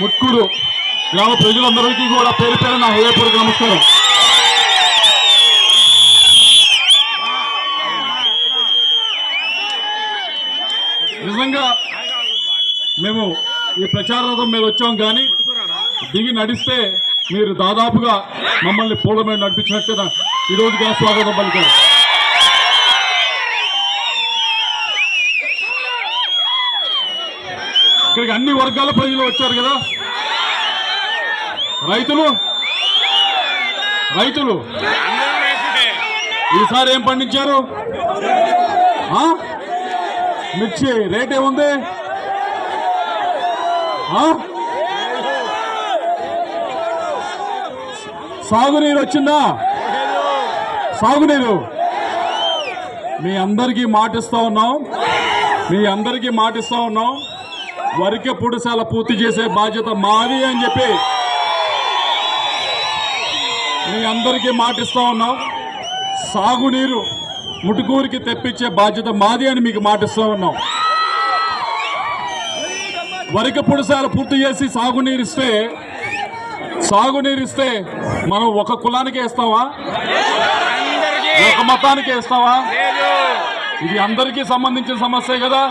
ముక్కుడు గ్రామ ప్రజలందరికీ కూడా పేరు పేరు నా హృదయపూర్వక నమస్కారం. నిజంగా మేము ఈ ప్రచార రథం మీద వచ్చాం కానీ దిగి నడిస్తే మీరు దాదాపుగా మమ్మల్ని పూల మీద నడిపించినట్టే నా- ఈ స్వాగతం పలికారు. ఇక్కడికి అన్ని వర్గాల ప్రజలు వచ్చారు కదా? రైతులు? రైతులు? ఈసారి ఏం పండించారు? మిర్చి రేట్ ఏముంది సాగునీరు వచ్చిందా? సాగునీరు. మీ అందరికీ మాటిస్తా ఉన్నాం. మీ అందరికీ మాటిస్తా ఉన్నాం. వరిక పుడిసాల పూర్తి చేసే బాధ్యత మాది అని చెప్పి మీ అందరికీ మాటిస్తా ఉన్నాం. సాగునీరు ముటుకూరికి తెప్పించే బాధ్యత మాది అని మీకు మాటిస్తా ఉన్నాం. వరిక పుడిసాల పూర్తి చేసి సాగునీరు ఇస్తే సాగునీరు ఇస్తే మనం ఒక కులానికే ఇస్తావా ఒక మతానికే ఇస్తావా ఇది అందరికీ సంబంధించిన సమస్యే కదా.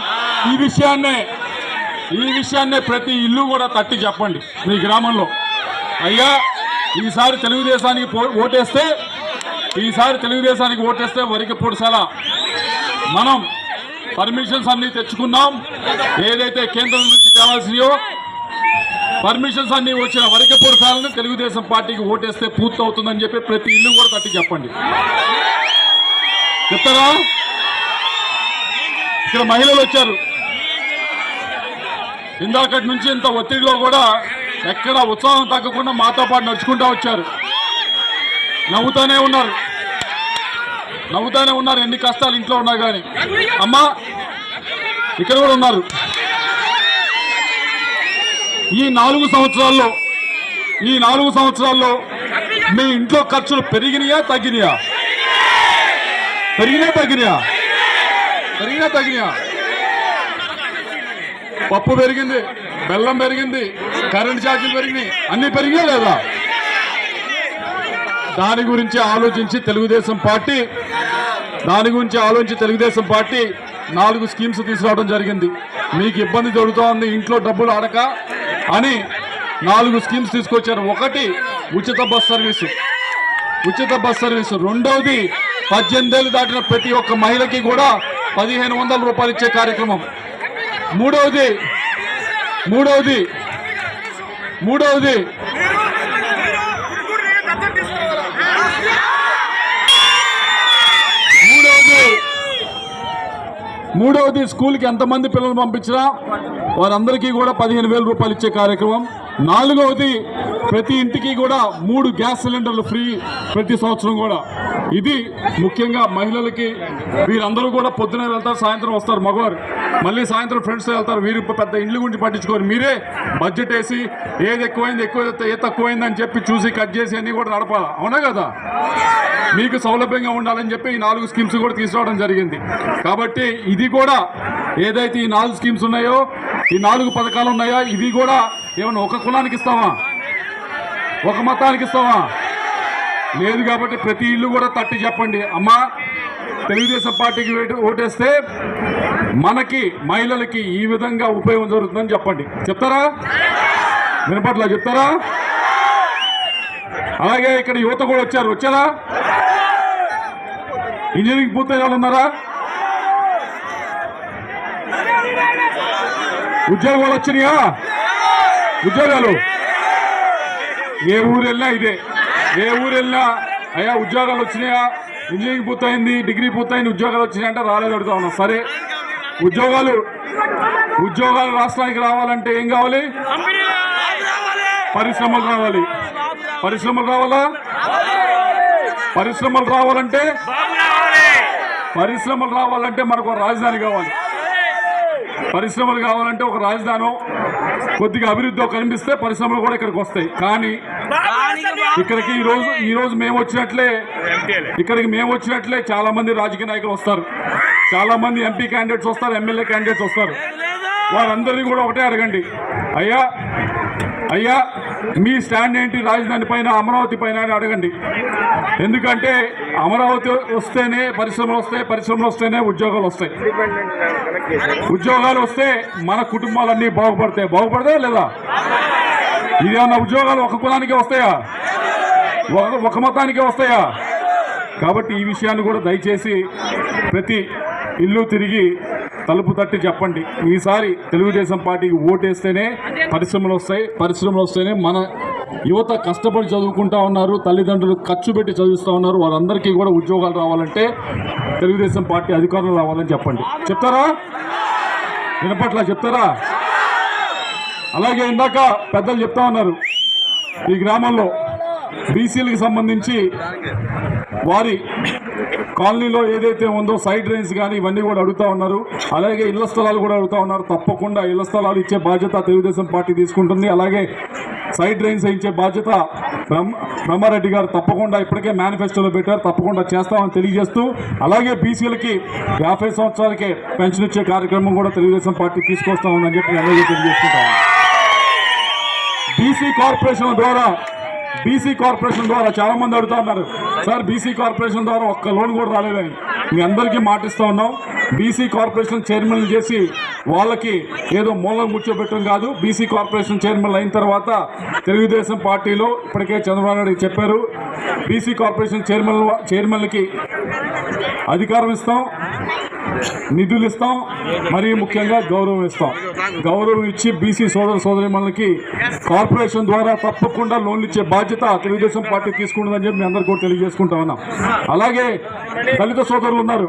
ఈ విషయాన్నే ఈ విషయాన్నే ప్రతి ఇల్లు కూడా తట్టి చెప్పండి మీ గ్రామంలో. అయ్యా ఈసారి తెలుగుదేశానికి పో- ఓటేస్తే ఈసారి తెలుగుదేశానికి ఓటేస్తే వరికి పొడిసాల. మనం పర్మిషన్స్ అన్ని తెచ్చుకున్నాం. ఏదైతే కేంద్రం నుంచి కావాల్సినయో పర్మిషన్స్ అన్ని వచ్చిన వరికి పొడిసాలను తెలుగుదేశం పార్టీకి ఓటేస్తే పూర్తవుతుందని చెప్పి ప్రతి ఇల్లు కూడా తట్టి చెప్పండి. చెప్తారా? ఇక్కడ మహిళలు వచ్చారు. ఇందాకటి నుంచి ఇంత ఒత్తిడిలో కూడా ఎక్కడ ఉత్సాహం తగ్గకుండా మాతో పాటు నడుచుకుంటూ వచ్చారు. నవ్వుతూనే ఉన్నారు. నవ్వుతూనే ఉన్నారు. ఎన్ని కష్టాలు ఇంట్లో ఉన్నా కానీ అమ్మా ఇక్కడ కూడా ఉన్నారు. ఈ నాలుగు సంవత్సరాల్లో ఈ నాలుగు సంవత్సరాల్లో మీ ఇంట్లో ఖర్చులు పెరిగినాయా తగ్గినాయా? పెరిగినా తగ్గినాయా? పెరిగినా తగ్గినాయా? పప్పు పెరిగింది బెల్లం పెరిగింది కరెంట్ ఛార్జీలు పెరిగినాయి అన్ని పెరిగాయి లేదా దాని గురించి ఆలోచించి తెలుగుదేశం పార్టీ దాని గురించి ఆలోచించి తెలుగుదేశం పార్టీ నాలుగు స్కీమ్స్ తీసుకురావడం జరిగింది. మీకు ఇబ్బంది జరుగుతోంది ఇంట్లో డబ్బులు అడక అని నాలుగు స్కీమ్స్ తీసుకొచ్చారు. ఒకటి ఉచిత బస్ సర్వీసు. ఉచిత బస్ సర్వీసు. రెండవది పద్దెనిమిదేళ్ళు దాటిన ప్రతి ఒక్క మహిళకి కూడా పదిహేను వందల రూపాయలు ఇచ్చే కార్యక్రమం. మూడవది. మూడవది. మూడవది. మూడవది. మూడవది స్కూల్కి ఎంతమంది పిల్లలు పంపించినా వారందరికీ కూడా పదిహేను వేల రూపాయలు ఇచ్చే కార్యక్రమం. నాలుగవది ప్రతి ఇంటికి కూడా మూడు గ్యాస్ సిలిండర్లు ఫ్రీ ప్రతి సంవత్సరం కూడా. ఇది ముఖ్యంగా మహిళలకి వీరందరూ కూడా పొద్దున వెళ్తారు సాయంత్రం వస్తారు మగవారు. మళ్ళీ సాయంత్రం ఫ్రెండ్స్ వెళ్తారు వీరు పెద్ద ఇండ్ల గురించి పట్టించుకోరు. మీరే బడ్జెట్ వేసి ఏది ఎక్కువైంది ఎక్కువ ఏ తక్కువైంది అని చెప్పి చూసి కట్ చేసి అన్ని కూడా నడపాలి? అవునా కదా? మీకు సౌలభ్యంగా ఉండాలని చెప్పి ఈ నాలుగు స్కీమ్స్ కూడా తీసుకురావడం జరిగింది. కాబట్టి ఇది కూడా ఏదైతే ఈ నాలుగు స్కీమ్స్ ఉన్నాయో ఈ నాలుగు పథకాలు ఉన్నాయో ఇవి కూడా ఏమైనా ఒక కులానికి ఇస్తామా ఒక మతానికి ఇస్తామా లేదు కాబట్టి ప్రతి ఇల్లు కూడా తట్టి చెప్పండి. అమ్మా తెలుగుదేశం పార్టీకి ఓటేస్తే మనకి మహిళలకి ఈ విధంగా ఉపయోగం జరుగుతుందని చెప్పండి. చెప్తారా? వినపట్ల చెప్తారా? అలాగే ఇక్కడ యువత కూడా వచ్చారు. వచ్చారా? ఇంజనీరింగ్ పూర్తయిన వాళ్ళు ఉన్నారా? ఉద్యోగాలు వచ్చినాయా? ఉద్యోగాలు? ఏ ఊరు వెళ్ళినా ఇదే. ఏ ఊరు వెళ్ళినా అయ్యా ఉద్యోగాలు వచ్చినాయా? ఇంజనీరింగ్ పూర్తయింది డిగ్రీ పూర్తయింది ఉద్యోగాలు వచ్చినాయంటే రాలేదు అడుగుతా ఉన్నా. సరే. ఉద్యోగాలు ఉద్యోగాలు రాష్ట్రానికి రావాలంటే ఏం కావాలి? పరిశ్రమలు రావాలి. పరిశ్రమలు రావాలా? పరిశ్రమలు రావాలంటే? పరిశ్రమలు రావాలంటే మనకు ఒక రాజధాని కావాలి. పరిశ్రమలు కావాలంటే ఒక రాజధాని కొద్దిగా అభివృద్ధి కనిపిస్తే పరిశ్రమలు కూడా ఇక్కడికి వస్తాయి. కానీ ఇక్కడికి ఈ రోజు ఈ రోజు మేము వచ్చినట్లే. ఇక్కడికి మేము వచ్చినట్లే చాలా మంది రాజకీయ నాయకులు వస్తారు. చాలా మంది ఎంపీ క్యాండిడేట్స్ వస్తారు ఎమ్మెల్యే క్యాండిడేట్స్ వస్తారు. వారందరినీ కూడా ఒకటే అడగండి. అయ్యా అయ్యా మీ స్టాండ్ ఏంటి? రాజధాని పైన అమరావతి పైన అని అడగండి. ఎందుకంటే అమరావతి వస్తేనే పరిశ్రమలు వస్తాయి పరిశ్రమలు వస్తేనే ఉద్యోగాలు వస్తాయి. ఉద్యోగాలు వస్తే మన కుటుంబాలన్నీ బాగుపడతాయి. బాగుపడతాయా లేదా? ఇదేమన్నా ఉద్యోగాలు ఒక కులానికే వస్తాయా? ఒక ఒక వస్తాయా? కాబట్టి ఈ విషయాన్ని కూడా దయచేసి ప్రతి ఇల్లు తిరిగి తలుపు తట్టి చెప్పండి. ఈసారి తెలుగుదేశం పార్టీకి ఓటేస్తేనే పరిశ్రమలు వస్తాయి. పరిశ్రమలు వస్తేనే మన యువత కష్టపడి చదువుకుంటా ఉన్నారు తల్లిదండ్రులు ఖర్చు పెట్టి చదివిస్తూ ఉన్నారు వారందరికీ కూడా ఉద్యోగాలు రావాలంటే తెలుగుదేశం పార్టీ అధికారులు రావాలని చెప్పండి. చెప్తారా? వినపట్ల చెప్తారా? అలాగే ఇందాక పెద్దలు చెప్తా ఉన్నారు ఈ గ్రామంలో బీసీలకు సంబంధించి వారి కాలనీలో ఏదైతే ఉందో సైడ్ డ్రైన్స్ కానీ ఇవన్నీ కూడా అడుగుతా ఉన్నారు. అలాగే ఇళ్ళ స్థలాలు కూడా అడుగుతా ఉన్నారు. తప్పకుండా ఇళ్ళ స్థలాలు ఇచ్చే బాధ్యత తెలుగుదేశం పార్టీ తీసుకుంటుంది. అలాగే సైడ్ డ్రైన్స్ ఇచ్చే బాధ్యత బ్రహ్మారెడ్డి గారు తప్పకుండా ఇప్పటికే మేనిఫెస్టోలో పెట్టారు. తప్పకుండా చేస్తామని తెలియజేస్తూ అలాగే బీసీలకి యాభై సంవత్సరాలకే పెన్షన్ ఇచ్చే కార్యక్రమం కూడా తెలుగుదేశం పార్టీ తీసుకొస్తామని చెప్పి అందరికీ తెలియజేసుకుంటాము బీసీ కార్పొరేషన్ ద్వారా బీసీ కార్పొరేషన్ ద్వారా చాలా మంది అడుగుతున్నారు సార్ బీసీ కార్పొరేషన్ ద్వారా ఒక్క లోన్ కూడా రాలేదని. మీ అందరికీ మాటిస్తూ ఉన్నాం. బీసీ కార్పొరేషన్ చైర్మన్ చేసి వాళ్ళకి ఏదో మూలం కూర్చోబెట్టడం కాదు. బీసీ కార్పొరేషన్ చైర్మన్ అయిన తర్వాత తెలుగుదేశం పార్టీలో ఇప్పటికే చంద్రబాబు నాయుడు చెప్పారు. బీసీ కార్పొరేషన్ చైర్మన్ చైర్మన్లకి అధికారం ఇస్తాం. నిధులు ఇస్తాం. మరీ ముఖ్యంగా గౌరవం ఇస్తాం. గౌరవం ఇచ్చి బీసీ సోదర సోదరి మనకి కార్పొరేషన్ ద్వారా తప్పకుండా లోన్లు ఇచ్చే బాధ్యత తెలుగుదేశం పార్టీ తీసుకుంటుందని చెప్పి మీ అందరు కూడా తెలియజేసుకుంటా ఉన్నాం. అలాగే దళిత సోదరులు ఉన్నారు.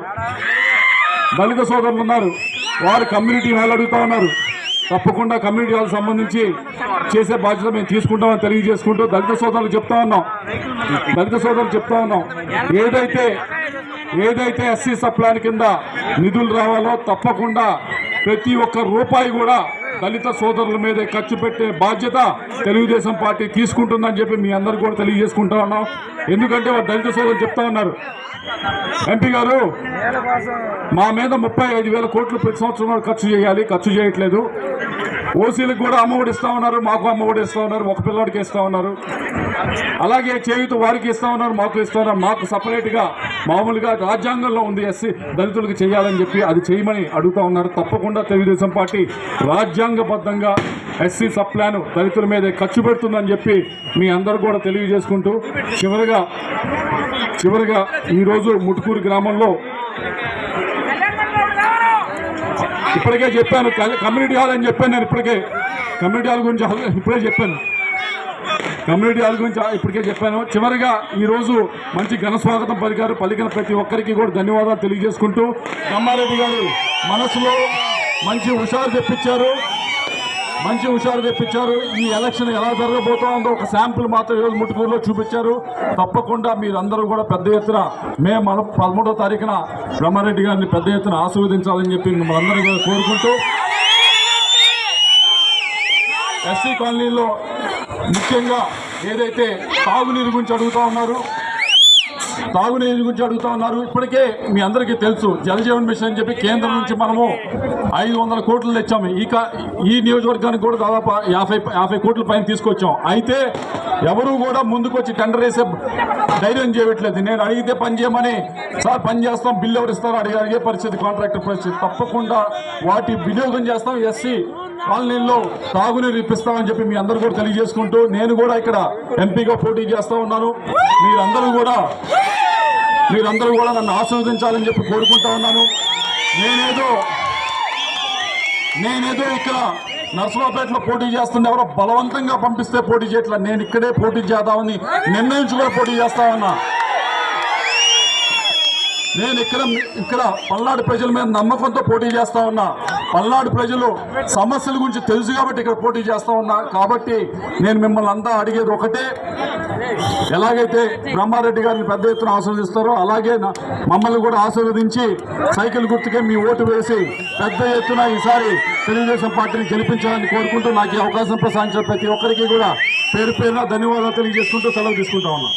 దళిత సోదరులు ఉన్నారు. వారు కమ్యూనిటీ హాల్ అడుగుతా ఉన్నారు. తప్పకుండా కమ్యూనిటీ హాల్ సంబంధించి చేసే బాధ్యత మేము తీసుకుంటామని తెలియజేసుకుంటూ దళిత సోదరులు చెప్తా ఉన్నాం. దళిత సోదరులు చెప్తా ఉన్నాం. ఏదైతే ఏదైతే ఎస్సీ సప్లాన్ కింద నిధులు రావాలో తప్పకుండా ప్రతి ఒక్క రూపాయి కూడా దళిత సోదరుల మీద ఖర్చు పెట్టే బాధ్యత తెలుగుదేశం పార్టీ తీసుకుంటుందని చెప్పి మీ అందరు కూడా తెలియజేసుకుంటా ఉన్నాం. ఎందుకంటే వారు దళిత సోదరులు చెప్తా ఉన్నారు. ఎంపీ గారు మా మీద ముప్పై ఐదు వేల కోట్లు ప్రతి సంవత్సరం ఖర్చు చేయాలి ఖర్చు చేయట్లేదు. ఓసీలకు కూడా అమ్మఒడి ఇస్తా ఉన్నారు మాకు అమ్మఒడి ఇస్తా ఉన్నారు ఒక పిల్లవాడికి ఇస్తా ఉన్నారు. అలాగే చేయుత వారికి ఇస్తా ఉన్నారు మాకు ఇస్తా ఉన్నారు. మాకు సపరేట్గా మామూలుగా రాజ్యాంగంలో ఉంది ఎస్సీ దళితులకు చేయాలని చెప్పి అది చేయమని అడుగుతా ఉన్నారు. తప్పకుండా తెలుగుదేశం పార్టీ రాజ్యాంగబద్ధంగా ఎస్సీ సప్లాను దళితుల మీదే ఖర్చు పెడుతుందని చెప్పి మీ అందరూ కూడా తెలియజేసుకుంటూ చివరిగా చివరిగా ఈరోజు ముటుకూరు గ్రామంలో ఇప్పటికే చెప్పాను కమ్యూనిటీ హాల్ అని చెప్పాను నేను ఇప్పటికే. కమ్యూనిటీ హాల్ గురించి ఇప్పుడే చెప్పాను. కమ్యూనిటీ హాల్ గురించి ఇప్పటికే చెప్పాను. చివరిగా ఈరోజు మంచి ఘన స్వాగతం పలికారు పలికిన ప్రతి ఒక్కరికి కూడా ధన్యవాదాలు తెలియజేసుకుంటూ. కమ్మారెడ్డి గారు మనసులో మంచి హుషారు తెప్పించారు. మంచి హుషారు తెప్పించారు. ఈ ఎలక్షన్ ఎలా జరగబోతోందో ఒక శాంపుల్ మాత్రం ఈరోజు ముట్టుకూరులో చూపించారు. తప్పకుండా మీరందరూ కూడా పెద్ద ఎత్తున మే మన పదమూడో తారీఖున బ్రహ్మారెడ్డి గారిని పెద్ద ఎత్తున ఆశీర్వదించాలని చెప్పి మిమ్మల్ని కూడా కోరుకుంటూ ఎస్సీ కాలనీలో ముఖ్యంగా ఏదైతే తాగునీరు గురించి అడుగుతా ఉన్నారు తాగునీరు గురించి అడుగుతా ఉన్నారు. ఇప్పటికే మీ అందరికీ తెలుసు జలజీవన్ మిషన్ అని చెప్పి కేంద్రం నుంచి మనము ఐదు వందల కోట్లు తెచ్చాము. ఇక ఈ నియోజకవర్గానికి కూడా దాదాపు యాభై యాభై కోట్ల పైన తీసుకొచ్చాం. అయితే ఎవరు కూడా ముందుకొచ్చి టెండర్ వేసే ధైర్యం చేయట్లేదు. నేను అడిగితే పని చేయమని సార్ పని చేస్తాం బిల్లు ఎవరు ఇస్తారో అడిగి అడిగే పరిస్థితి? కాంట్రాక్టర్ పరిస్థితి. తప్పకుండా వాటి వినియోగం చేస్తాం. ఎస్సీ కాలనీల్లో తాగునీరు ఇప్పిస్తామని చెప్పి మీ అందరూ కూడా తెలియజేసుకుంటూ నేను కూడా ఇక్కడ ఎంపీగా పోటీ చేస్తా ఉన్నాను. మీరందరూ కూడా మీరందరూ కూడా నన్ను ఆస్వాదించాలని చెప్పి కోరుకుంటా ఉన్నాను. నేనేదో నేనేదో ఇక్కడ నర్సరావుపేటలో పోటీ చేస్తున్న ఎవరో బలవంతంగా పంపిస్తే పోటీ చేయట్లా. నేను ఇక్కడే పోటీ చేద్దామని నిర్ణయించుకొని పోటీ చేస్తా ఉన్నా. నేను ఇక్కడ ఇక్కడ పల్నాడు ప్రజల మీద నమ్మకంతో పోటీ చేస్తా ఉన్నా. పల్నాడు ప్రజలు సమస్యల గురించి తెలుసు కాబట్టి ఇక్కడ పోటీ చేస్తా ఉన్నా. కాబట్టి నేను మిమ్మల్ని అంతా అడిగేది ఒకటే. ఎలాగైతే బ్రహ్మారెడ్డి గారిని పెద్ద ఎత్తున ఆశీర్వదిస్తారో అలాగే నా- మమ్మల్ని కూడా ఆశీర్వదించి సైకిల్ గుర్తుకే మీ ఓటు వేసి పెద్ద ఎత్తున ఈసారి తెలుగుదేశం పార్టీని గెలిపించాలని కోరుకుంటూ నాకు ఈ అవకాశం ప్రసాదించిన ప్రతి ఒక్కరికి కూడా పేరు పేరున ధన్యవాదాలు తెలియజేసుకుంటూ సెలవు తీసుకుంటా ఉన్నాను.